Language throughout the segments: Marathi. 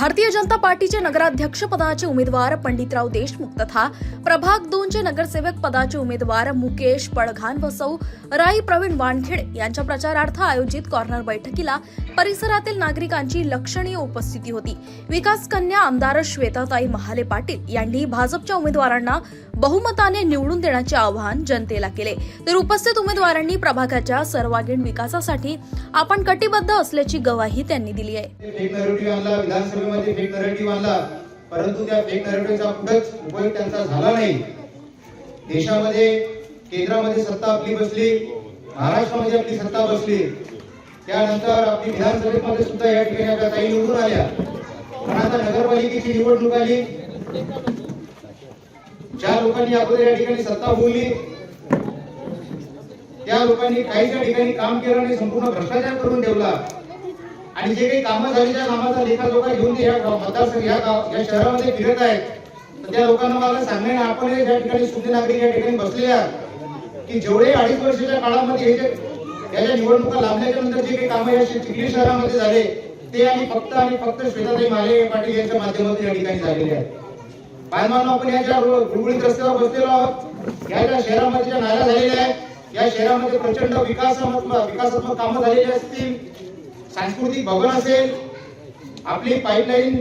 Bharatiya Janata पार्टीचे नगराध्यक्ष पदाचे उमेदवार पंडितराव देशमुख तथा प्रभाग दोनचे नगरसेवक पदाचे उमेदवार मुकेश पळघान व सौ राई प्रवीण वानखेडे यांच्या प्रचारार्थ आयोजित कॉर्नर बैठकीला परिसरातील नागरिकांची लक्षणीय उपस्थिती होती. विकास कन्या आमदार श्वेताताई महाले पाटील यांनी भाजपच्या उमेदवारांना बहुमताने निवडून देण्याचे आवाहन जनतेला केले. तर उपस्थित उमेदवारांनी प्रभागाच्या सर्वांगीण विकासासाठी आपण कटिबद्ध असल्याची गवाही त्यांनी दिली आहे. परंतु त्या फेक नरेटिव्हचा कुठेच उपयोग त्यांचा झाला नाही. देशामध्ये केंद्रामध्ये सत्ता आपली बसली महाराष्ट्रामध्ये आपली सत्ता बसली. त्यानंतर आपली विधानसभेमध्ये सुद्धा या ठिकाणी आपल्या ताई निवडून आल्या. पण आता नगरपालिकेची निवडणूक आली. ज्या लोकांनी अगोदर या ठिकाणी सत्ता बोलली त्या लोकांनी काही ज्या ठिकाणी काम केलं आणि संपूर्ण भ्रष्टाचार करून ठेवला. आणि जे काही कामं झाली त्या कामाचा लेखाजोखा घेऊन ते या गाव- मतदारसंघ या गाव या शहरामध्ये फिरत आहेत. त्या लोकांना मला सांगणे आपण या ठिकाणी सुद्धा नागरिक या ठिकाणी बसलेले आहात की जेवढे अडीच वर्षाच्या काळामध्ये हे जे या ज्या निवडणुका लांबल्याच्या नंतर जे काही कामं या चिखली शहरामध्ये झाले ते आणि फक्त आणि फक्त श्वेताताई माले पाटील यांच्या माध्यमातून या ठिकाणी झालेले आहेत. बायमानो आपण या ज्या रो- गुळगुळीत रस्त्यावर बसलेलो आहोत या ज्या शहरामध्ये ज्या नाल्या झालेल्या आहेत या शहरामध्ये प्रचंड विकासात्मक विकासात्मक कामं झालेली असतील सांस्कृतिक भवन असेल आपली पाईपलाईन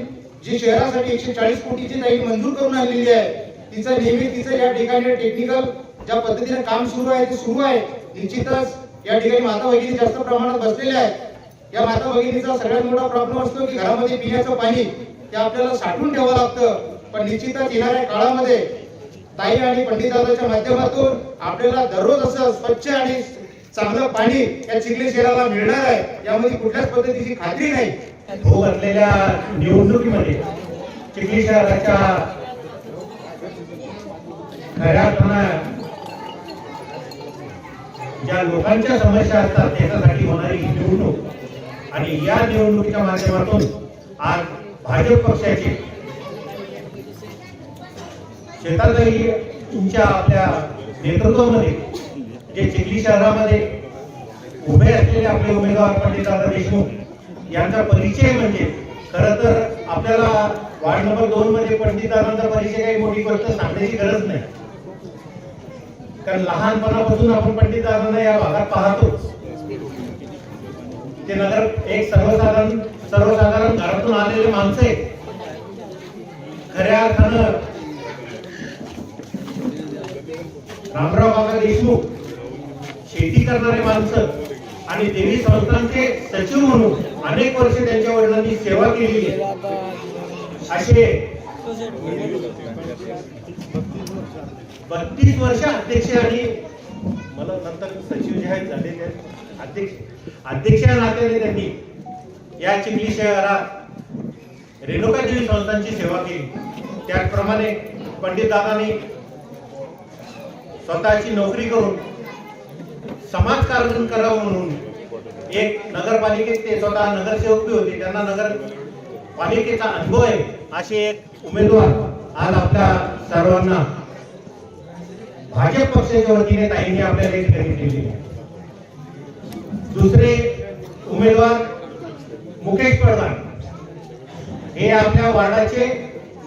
जी शहरासाठी एकशे चाळीस कोटीची लाईन मंजूर करून आणलेली आहे तिचं नेहमी तिचं या ठिकाणी टेक्निकल ज्या पद्धतीने काम सुरू आहे ते सुरू आहे निश्चितच या ठिकाणी माता भगिनी जास्त प्रमाणात बसलेल्या आहेत. या माता भगिनीचा सगळ्यात मोठा प्रॉब्लेम असतो की घरामध्ये पिण्याचं पाणी ते आपल्याला साठवून ठेवावं लागतं. पण निश्चितच येणाऱ्या काळामध्ये ताई आणि पंडितांच्या माध्यमातून आपल्याला दररोज असं स्वच्छ आणि चांगलं पाणी या चिखली शहराला मिळणार आहे. यामध्ये कुठल्याच पद्धतीची खात्री नाही. हो, निवडणुकीमध्ये चिखली शहराच्या खऱ्या ज्या लोकांच्या समस्या असतात त्याच्यासाठी होणारी निवडणूक. आणि या निवडणुकीच्या माध्यमातून आज भाजप पक्षाचे शेतातही तुमच्या आपल्या नेतृत्वामध्ये जे चिखली शहरामध्ये उभे असलेले आपले उमेदवार पंडितदादा देशमुख यांचा परिचय म्हणजे खर तर आपल्याला वार्ड नंबर दोन मध्ये पंडितदादांचा परिचय काही मोठी गोष्ट सांगण्याची गरज नाही. कारण लहानपणापासून आपण पंडितदादांना या भागात पाहतो ते नगर एक सर्वसाधारण सर्वसाधारण घरातून आलेले माणसं आहेत. खऱ्या अर्थानं रामराव बाबा देशमुख शेती करणारे माणसं आणि देवी संस्थांचे सचिव म्हणून अनेक वर्ष त्यांच्या वडिलांनी सेवा केली आहे. असे बत्तीस वर्ष अध्यक्ष आणि मला नंतर सचिव जे आहेत झाले आहेत अध्यक्ष. अध्यक्ष नात्याने त्यांनी या चिखली शहरात रेणुका देवी संस्थांची सेवा केली. त्याचप्रमाणे पंडित दादांनी स्वतःची नोकरी करून समाजकारण करावं म्हणून एक नगरपालिकेत ते स्वतः नगरसेवक बी होते. त्यांना नगर पालिकेचा अनुभव आहे असे एक उमेदवार आज आपल्या सर्वांना भाजप पक्षाच्या वतीने ताईंनी आपल्याला एक ठिकाणी दिलेली दुसरे उमेदवार मुकेश प्रधान. हे आपल्या वार्डाचे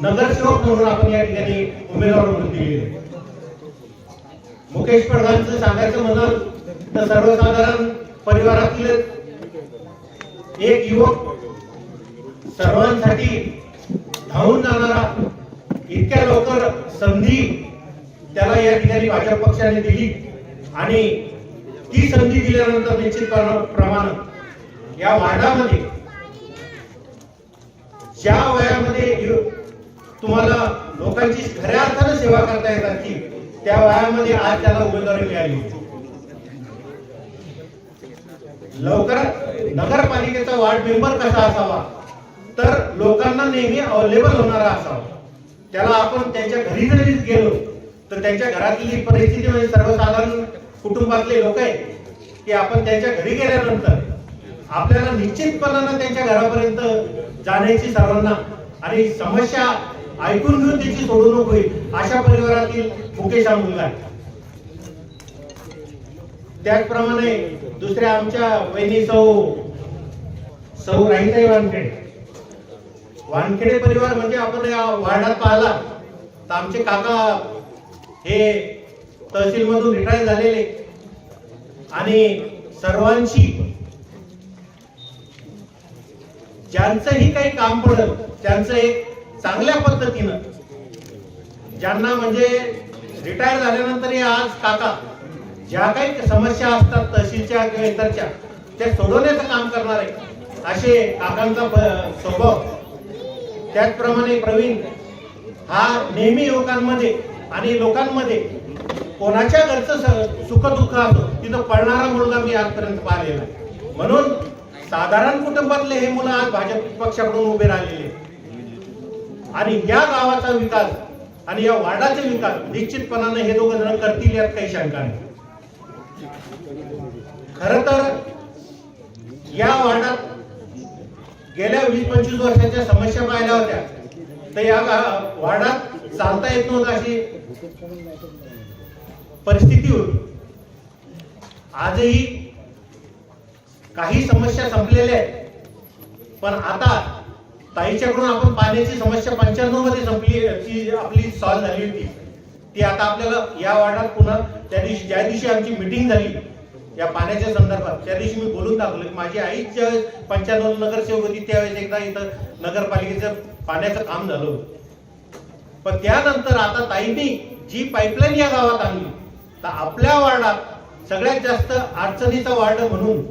नगरसेवक म्हणून आपण या ठिकाणी उमेदवार म्हणून दिलेले मुकेश प्रधानचं सांगायचं म्हणाल तर सर्वसाधारण परिवारातील एक युवक सर्वांसाठी धावून जाणारा इतक्या लवकर संधी त्याला या ठिकाणी भाजप पक्षाने दिली. आणि ती संधी दिल्यानंतर निश्चित प्रमाण या वार्डामध्ये ज्या वयामध्ये तुम्हाला लोकांची खऱ्या अर्थानं सेवा करता येत असतील त्या वयामध्ये आज त्याला उमेदवारी मिळाली. लवकरात नगरपालिकेचा वार्ड मेंबर कसा असावा? तर लोकांना नेहमी अवेलेबल होणारा असावा. त्याला आपण त्यांच्या घरी जरी गेलो तर त्यांच्या घरातली परिस्थिती म्हणजे सर्वसाधारण कुटुंबातले लोक आहेत की आपण त्यांच्या घरी गेल्यानंतर आपल्याला निश्चितपणानं त्यांच्या घरापर्यंत जाण्याची सर्वांना आणि समस्या ऐकून घेऊन त्याची सोडवणूक होईल अशा परिवारातील मुकेश हा मुलगा आहे त्याचप्रमाणे दुसऱ्या आमच्या वहिनी सौ सौ राहीताई वानखेडे. वानखेडे परिवार म्हणजे आपण या वार्डात पाहिला तर आमचे काका हे तहसील मधून रिटायर झालेले. आणि सर्वांशी ज्यांचंही काही काम पडलं त्यांचं एक चांगल्या पद्धतीनं ज्यांना म्हणजे रिटायर झाल्यानंतर आज काका ज्या काही समस्या असतात तहसीलच्या किंवा इतरच्या त्या सोडवण्याचं काम करणार आहे असे काकांचा स्वभाव. त्याचप्रमाणे प्रवीण हा नेहमी युवकांमध्ये आणि लोकांमध्ये कोणाच्या घरचं सुख दुःख असो तिथं पडणारा मुलगा मी आजपर्यंत पाहिलेला आहे म्हणून साधारण कुटुंबातले हे मुलं आज भाजप पक्षाकडून उभे राहिलेले आणि या गावाचा विकास आणि या वार्डाचा विकास निश्चितपणाने हे दोघं जण करतील यात काही शंका नाही. खर तर या वार्डात गेल्या वीस पंचवीस वर्षाच्या समस्या पाहिल्या होत्या. तर या गा- वार्डात चालता येत नव्हतं अशी परिस्थिती होती. आजही काही समस्या संपलेल्या आहेत. पण आता ताईच्याकडून आपण पाण्याची समस्या पंच्याण्णवमध्ये संपली आपली सॉल्व्ह झाली होती. ती आता आपल्याला या वार्डात पुन्हा त्या दिवशी ज्या दिवशी आमची मिटिंग झाली या पाण्याच्या संदर्भात त्या दिवशी मी बोलून दाखवलं की माझी आईच ज्यावेळेस पंच्याण्णव नगरसेवक होती त्यावेळेस एकदा इथं नगरपालिकेचं पाण्याचं काम झालं होतं. पण त्यानंतर आता ताईंनी जी पाईपलाईन या गावात आणली तर आपल्या वार्डात सगळ्यात जास्त अडचणीचा वार्ड म्हणून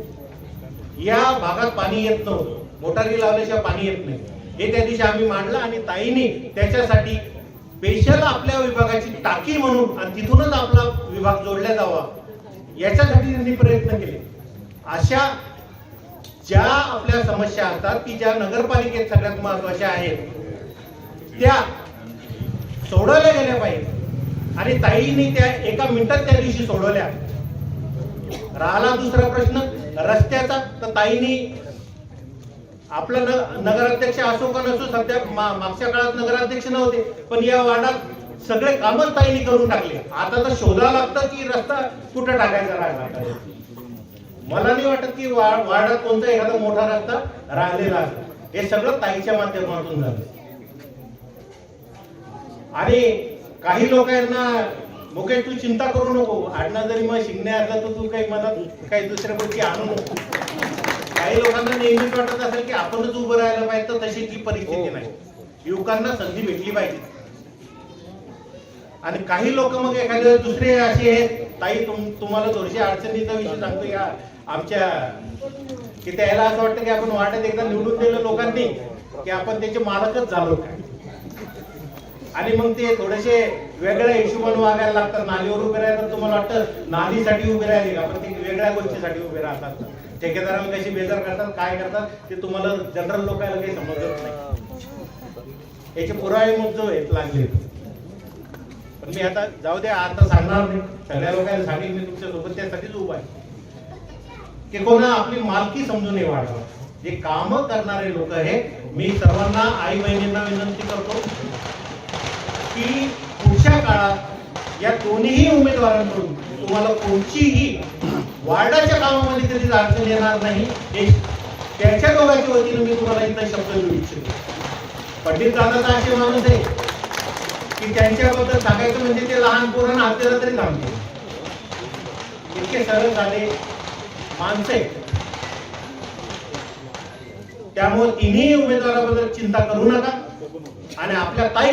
या भागात पाणी येत नव्हतं. मोटारी लावल्याशिवाय पाणी येत नाही. हे त्या दिवशी आम्ही मांडलं आणि ताईंनी त्याच्यासाठी स्पेशल आपल्या विभागाची टाकी म्हणून आणि तिथूनच आपला विभाग जोडला जावा. याच्यासाठी त्यांनी प्रयत्न केले. अशा ज्या आपल्या समस्या असतात की ज्या नगरपालिकेत सगळ्यात महत्त्वाच्या आहेत त्या सोडवल्या गेल्या पाहिजे. आणि ताईंनी त्या एका मिनिटात त्या दिवशी सोडवल्या. राहिला दुसरा प्रश्न रस्त्याचा. तर ताईंनी आपलं न- नगराध्यक्ष असो का नसो सध्या मागच्या काळात नगराध्यक्ष नव्हते पण या वार्डात सगळे कामच ताईंनी करून टाकले. आता तर शोधावं लागतं की रस्ता कुठं टाकायचा राहिला. मला नाही वाटत की वार्डात कोणता एखादा मोठा रस्ता राहिलेला असेल हे सगळं ताईच्या माध्यमातून झालं. आणि काही लोकांना मुकेश तू चिंता करू नको. आडना जरी मग शिंगणे असला तर तू काही मनात काही दुसऱ्या गोष्टी आणू नको. काही लोकांना नेहमीच वाटत असेल की आपणच उभं राहायला पाहिजे तर तशी ती परिस्थिती नाही. युवकांना संधी भेटली पाहिजे. आणि काही लोक मग एखादे दुसरे असे आहेत ताई तुम तुम्हाला थोडीशी अडचणीचा विषय सांगतो या आमच्या की त्याला असं वाटतं की आपण वाटत एकदा निवडून दिलं लोकांनी की आपण त्याचे मालकच झालो काय? आणि मग ते थोडेसे वेगळ्या हिशोबाने वागायला लागतात. नालीवर उभे राहतात तुम्हाला वाटतं नालीसाठी उभे राहिले का पण ते वेगळ्या गोष्टीसाठी उभे राहतात. ठेकेदारांना कशी बेजार करतात काय करतात ते तुम्हाला जनरल लोकांना काही समजत नाही. याचे पुरावे मग जो आहेत लागले. पण मी आता जाऊ द्या आता सांगणार नाही. सगळ्या लोकांना सांगेल मी तुमच्यासोबत त्यासाठीच उभा आहे. की कोणा आपली मालकी समजून हे वाढवा. जे काम करणारे लोक आहे मी सर्वांना आई बहिणींना विनंती करतो की पुढच्या काळात या दोन्ही उमेदवारांकडून तुम्हाला कोणतीही वार्डाच्या कामामध्ये कधी अडचण येणार नाही हे त्याच्या दोघांच्या वतीने मी तुम्हाला इथं शब्द देऊ इच्छितो पंडित दादाचा असे माणूस आहे की त्यांच्याबद्दल सांगायचं म्हणजे ते लहान पोरांना आपल्याला तरी थांबते इतके सरळ झाले माणसं आहेत. त्यामुळे तिन्ही उमेदवाराबद्दल चिंता करू नका आणि आपल्या ताई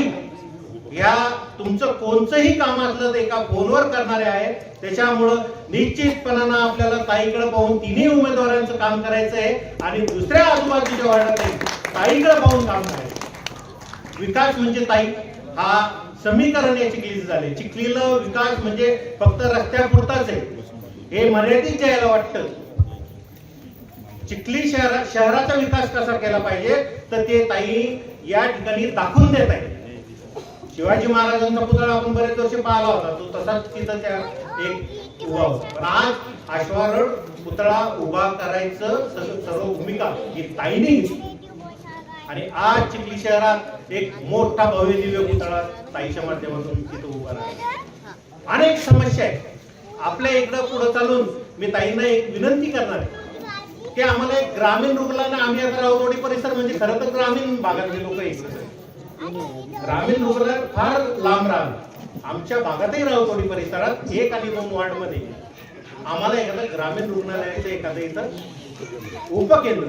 या तुमचं कोणचंही काम असलं एका फोनवर करणारे आहेत. त्याच्यामुळं निश्चितपणानं आपल्याला ताईकडे पाहून तिन्ही उमेदवारांचं काम करायचं आहे आणि दुसऱ्या आजूबाजूच्या वार्डात आहे, ताईकडे पाहून काम करायचं विकास म्हणजे ताई हा समीकरण याची चिखलीचं झाले. चिखलीला विकास म्हणजे फक्त रस्त्यापुरताच आहे. हे मर्यादित ज्याला वाटतं. चिखली शहरा शहराचा विकास कसा केला पाहिजे तर ते ताई या ठिकाणी दाखवून देत आहे शिवाजी महाराजांचा पुतळा आपण बरेच वर्ष पाहिला होता. तो तसाच तिथं त्या एक उभा होता. पण आज अश्वारूढ पुतळा उभा करायचं सर्व सर्व भूमिका ही ताईने आणि आज चिखली शहरात एक मोठा भव्य दिव्य पुतळा ताईच्या माध्यमातून तिथं उभा राहिला. अनेक समस्या आहेत. आपल्या इकडं पुढे चालून मी ताईंना एक विनंती करणार आहे. की आम्हाला एक ग्रामीण रुग्णालय आम्ही आता राऊतवाडी परिसर म्हणजे खरं तर ग्रामीण भागातले लोक एकत्र ग्रामीण रुग्णालय फार लांब राहत आमच्या भागातही राहतो परिसरात एक आणि दोन वार्डमध्ये आम्हाला एखादं ग्रामीण रुग्णालयाचं एखादं इथं उपकेंद्र.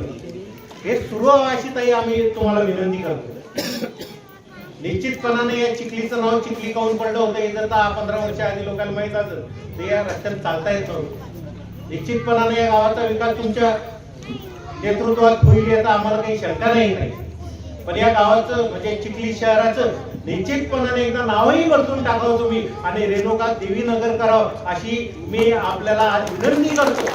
हे सुरू अशी ताई आम्ही तुम्हाला विनंती करतो. निश्चितपणाने या चिखलीचं नाव चिखली काऊन पडलं होतं हे जर दहा पंधरा वर्ष आधी लोकांना माहीत असं ते या रस्त्यात चालता येतो निश्चितपणाने या गावाचा विकास तुमच्या नेतृत्वात होईल याचा आम्हाला काही शंका नाही पण या गावाचं म्हणजे चिखली शहराचं निश्चितपणाने एकदा नावही बदलून टाकावं तुम्ही आणि रेणुका देवी नगर करावं अशी मी आपल्याला आज विनंती करतो.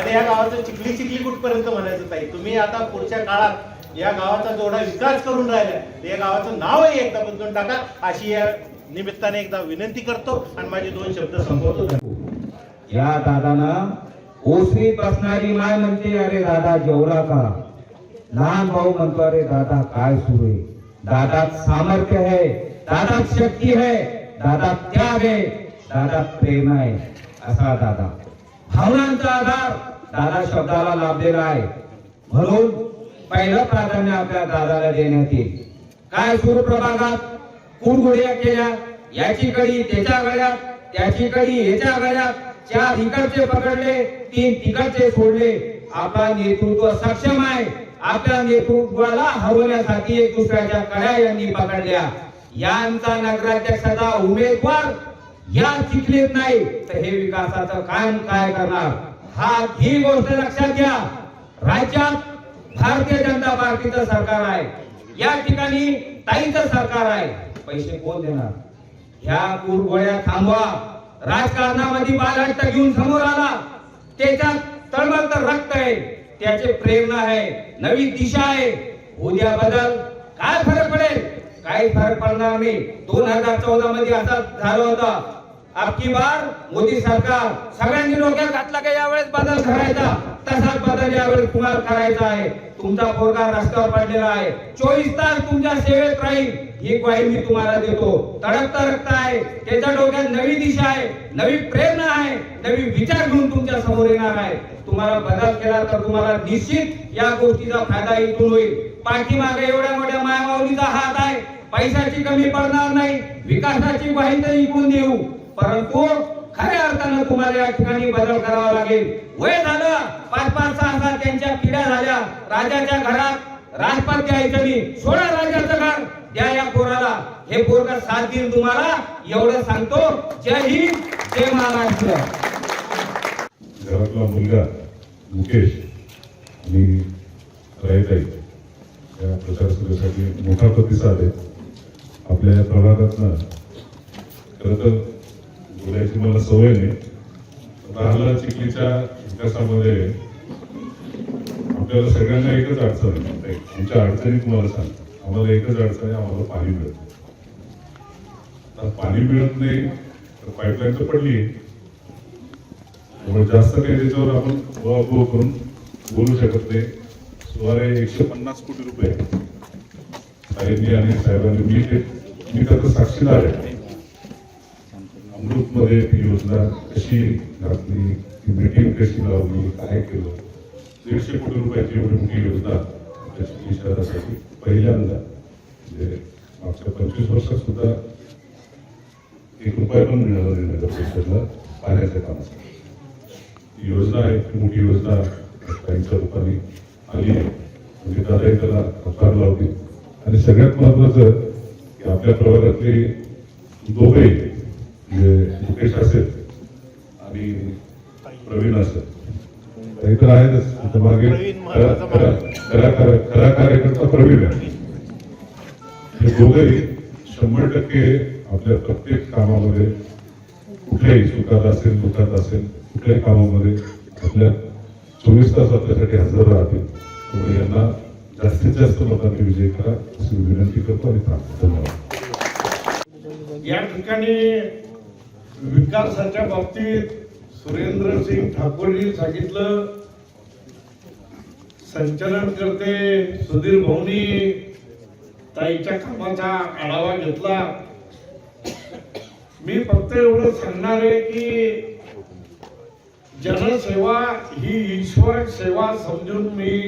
आणि या गावाचं चिखली चिखली कुठपर्यंत म्हणायचं ताई? तुम्ही आता पुढच्या काळात या गावाचा जेवढा विकास करून राहिला या गावाचं नावही एकदा बदलून टाका अशी या निमित्ताने एकदा विनंती करतो आणि माझे दोन शब्द संपवतो. या दादानं ओसरीत असणारी माय म्हणते अरे दादा जेवला का? लहान भाऊ म्हणतो अरे दादा काय सुरू आहे? दादात सामर्थ्य आहे दादात शक्ती आहे दादात त्याग आहे दादात प्रेम आहे. असा दादा. भावनांचा आधार दादा शब्दाला लाभलेला आहे. म्हणून पहिलं प्राधान्य आपल्या दादाला देण्यात येईल. काय सुरू प्रभागात? कुरघोड्या केल्या याची कडी त्याच्या गळ्यात त्याची कडी याच्या गळ्यात चार इकडचे पकडले तीन तिकडचे सोडले. आपला नेतृत्व सक्षम आहे. आपल्या नेतृत्वाला हरवण्यासाठी एक दुसऱ्याच्या कड्या यांनी पकडल्या. यांचा नगराध्यक्षाचा उमेदवार या चिखलीत नाही. तर हे विकासाचं कायम काय करणार? हा ही गोष्ट लक्षात घ्या. राज्यात भारतीय जनता पार्टीचं सरकार आहे. या ठिकाणी ताईचं सरकार आहे. पैसे कोण देणार? ह्या कुरगोळ्या थांबवा. राजकारणामध्ये बालहट्ट घेऊन समोर आला. त्याच्यात तळमळत रक्त आहे. त्याचे प्रेरणा आहे नवी दिशा आहे. उद्या बदल काय फरक पडेल? काही फरक पडणार नाही. दोन हजार चौदा मध्ये असा झालं होता. आपकी बार मोदी सरकार. सगळ्यांनी डोक्यात घातला का यावेळेस बदल करायचा. तसाच बदल यावेळेस तुम्हाला करायचा आहे. तुमचा पोरगा रस्त्यावर पडलेला आहे. चोवीस तास तुमच्या सेवेत राहील. ही ग्वाही मी तुम्हाला देतो. तडकता रक्त आहे. त्याच्या डोक्यात नवी दिशा आहे. नवी प्रेरणा आहे. नवी विचार घेऊन तुमच्यासमोर येणार आहे. तुम्हाला बदल केला तर तुम्हाला निश्चित या गोष्टीचा फायदा इथून होईल. पाठीमागे एवढ्या मोठ्या मायामाऊलीचा हात आहे. पैशाची कमी पडणार नाही. विकासाची ग्वाही तर इकून देऊ. परंतु खऱ्या अर्थानं तुम्हाला या ठिकाणी बदल करावा लागेल. वय झालं. पाच पाच सहा सहा त्यांच्या पिढ्या झाल्या. राजाच्या घरात राजपात द्यायचं मी सोडा राजाचं घर. द्या या पोराला. हे पोरग साथ देईल तुम्हाला. एवढं सांगतो. जय हिंद. जय महाराष्ट्र. घरातला मुलगा मुकेश आणि रयताई या प्रचार सभेसाठी मोठा प्रतिसाद आहे. आपल्या या प्रभागातनं खरं तर बोलायची मला सवय नाही. राहिला चिखलीच्या विकासामध्ये आपल्याला सगळ्यांना एकच अडचण आहे. तुमच्या अडचणी तुम्हाला सांग आम्हाला एकच अडचण आहे आम्हाला पाणी मिळत नाही. आता पाणी मिळत नाही तर पाईपलाईन तर पडली त्यामुळे जास्त काही त्याच्यावर आपण उहापोह करून बोलू शकत नाही. सुमारे एकशे पन्नास कोटी रुपये साहेबांनी आणि साहेबांनी मी ते मी त्याचं साक्षीदार आहे. अमृतमध्ये ती योजना कशी घातली ती मीटिंग कशी लावली काय केलं? दीडशे कोटी रुपयाची एवढी मोठी योजना आमच्या शहरासाठी पहिल्यांदा म्हणजे मागच्या पंचवीस वर्षात सुद्धा एक रुपया पण मिळाला नाही नगर परिषदला पाण्याच्या कामासाठी. योजना आहे ती मोठी योजना त्यांच्या लोकांनी आली आहे. म्हणजे दादाही त्याला हातभार लावतील आणि सगळ्यात महत्वाचं की आपल्या प्रभागातले दोघे म्हणजे मुकेश असेल आणि प्रवीण असेल. ते तर आहेतच. मागे खरा कार्यकर्ता प्रवीण आहे. हे दोघेही शंभर टक्के आपल्या प्रत्येक कामामध्ये कुठल्याही सुखात असेल दुःखात असेल कुठल्याही कामामध्ये आपल्या चोवीस तास आपल्यासाठी हजर राहतील. त्यामुळे यांना जास्तीत जास्त मतांनी विजय करा अशी विनंती करतो आणि धन्यवाद या ठिकाणी विकासाच्या बाबतीत सुरेंद्र सिंग ठाकूरजी सांगितलं संचलन करते सुधीर भाऊनी ताईच्या कामाचा आढावा घेतला. मी फक्त एवढं सांगणार आहे की जनसेवा ही ईश्वर सेवा समजून मी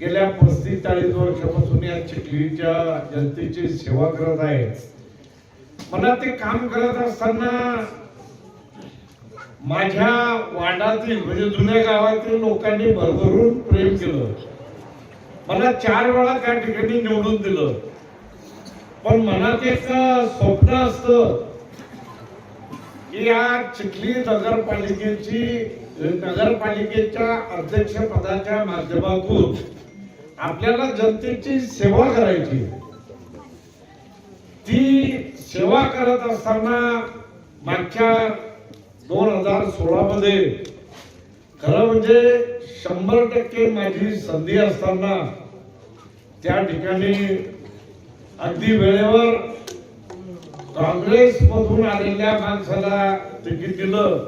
गेल्या पस्तीस चाळीस वर्षापासून या चिखलीच्या जनतेची सेवा करत आहे. मला ते काम करत असताना माझ्या वाडातील म्हणजे जुन्या गावातील लोकांनी भरभरून प्रेम केलं. मला चार वेळा त्या ठिकाणी निवडून दिलं. पण मनात एक स्वप्न असतं की या चिखली नगरपालिकेची नगरपालिकेच्या अध्यक्ष पदाच्या माध्यमातून आपल्याला जनतेची सेवा करायची. ती सेवा करत असताना मागच्या दोन हजार सोळा मध्ये खरं म्हणजे शंभर टक्के माझी संधी असताना त्या ठिकाणी अगदी वेळेवर काँग्रेस मधून आलेल्या माणसाला तिकीट दिलं.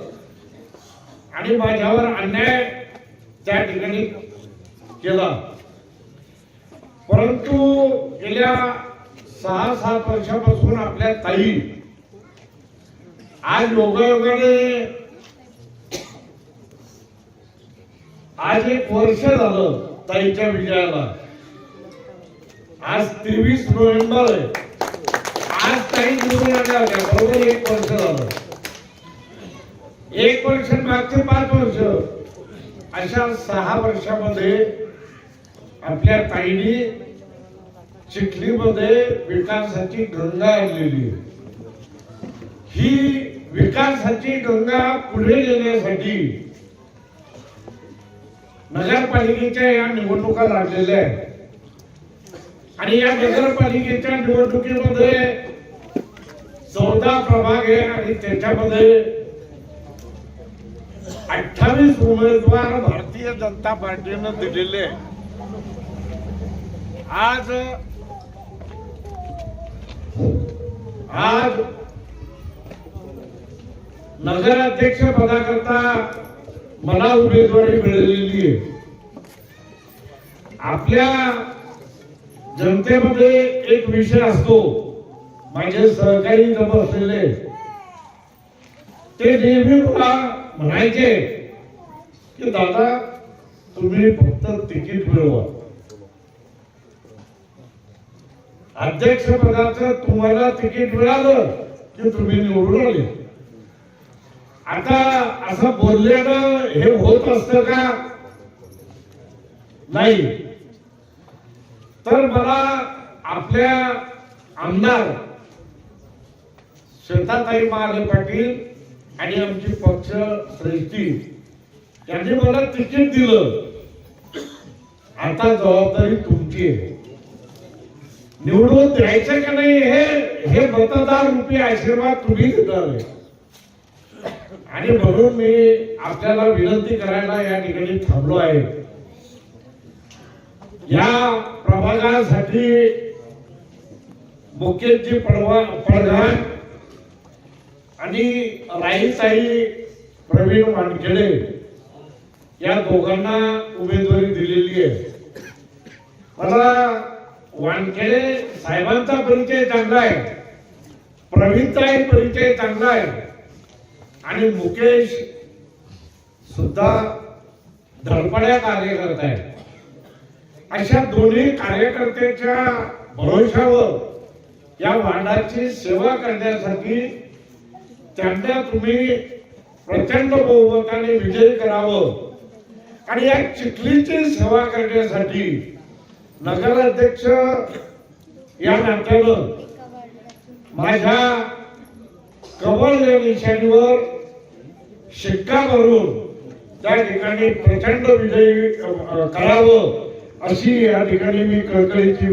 आणि माझ्यावर अन्याय त्या ठिकाणी केला. परंतु गेल्या सहा सात वर्षापासून आपल्या ताई आज योगायोगाने आज एक वर्ष झालं ताईच्या विजयाला. आज तेवीस नोव्हेंबर आहे. आज निवडून आल्या बरोबर एक वर्ष झालं. एक वर्ष मागचे पाच वर्ष. अशा सहा वर्षामध्ये आपल्या ताईने चिखलीमध्ये विकासाची गंगा आणलेली. ही विकासाची गंगा पुढे नेण्यासाठी नगरपालिकेच्या या निवडणुका लागलेल्या आहेत. आणि या नगरपालिकेच्या निवडणुकीमध्ये चौदा प्रभाग आहे आणि त्याच्यामध्ये अठ्ठावीस उमेदवार भारतीय जनता पार्टीनं दिलेले आज आज नगराध्यक्ष पदाकरता मला उमेदवारी मिळालेली आहे. आपल्या जनतेमध्ये एक विषय असतो. माझे सहकारी इथं असलेले ते नेहमी मला म्हणायचे की दादा तुम्ही फक्त तिकीट मिळवा. अध्यक्ष पदाचं तुम्हाला तिकीट मिळालं की तुम्ही निवडून आले. आता असं बोलल्यानं हे होत असतं का? नाही. तर मला आपल्या आमदार श्वेताताई महाले पाटील आणि आमची पक्ष श्रेष्ठी. यांनी मला तिकीट दिलं. आता जबाबदारी तुमची आहे. निवडून द्यायचं का नाही हे हे मतदार रुपये आशीर्वाद तुम्ही देणार आहे. आणि म्हणून मी आपल्याला विनंती करायला या ठिकाणी थांबलो आहे. या प्रभागासाठी मुकेशजी पडवा पडघाण आणि राईसाई प्रवीण वानखेडे या दोघांना उमेदवारी दिलेली आहे. मला वानखेडे साहेबांचा परिचय चांगला आहे. प्रवीणचाही परिचय चांगला आहे. आणि मुकेश सुद्धा धडपड्या कार्य आहे. अशा दोन्ही कार्यकर्त्याच्या भरोशावर या वाडाची सेवा करण्यासाठी त्यांना तुम्ही प्रचंड बहुमताने विजयी करावं. आणि या चिखलीची सेवा करण्यासाठी नगराध्यक्ष या नात्यानं माझ्या कमळ या निशाणीवर शिक्का मारून त्या ठिकाणी प्रचंड विजयी करावं अशी या ठिकाणी मी कळकळीची